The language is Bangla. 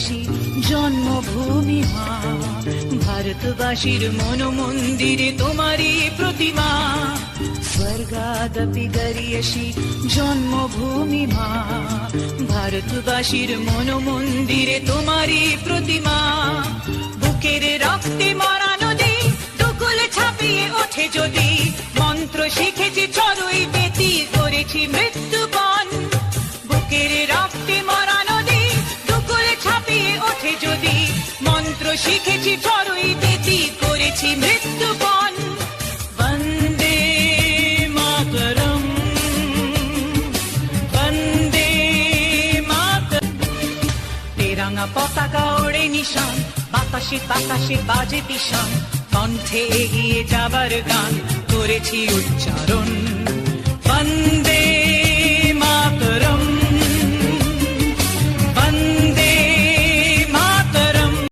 গরিয়সি জন্মভূমি মা। ভারতবাসীর মন মন্দিরে তোমারই প্রতিমা। স্বর্গাদপি গরিয়সি জন্মভূমি মা। ভারতবাসীর মন মন্দিরে তোমারই প্রতিমা। বুকের রক্তে মরা নদী, দুকুল ছাপিয়ে ওঠে যদি। মন্ত্র শিখেছি চড়ুই বেতি করেছি মৃত্যুপণ। বুকের রক্তে মরা শিখেছি করেছি বন্দে বন্দে পতাকা ওড়ে নিশান, বাতাসে বাতাসে বাজে পিশান। কণ্ঠে এগিয়ে যাবার গান করেছি উচ্চারণ। বন্দে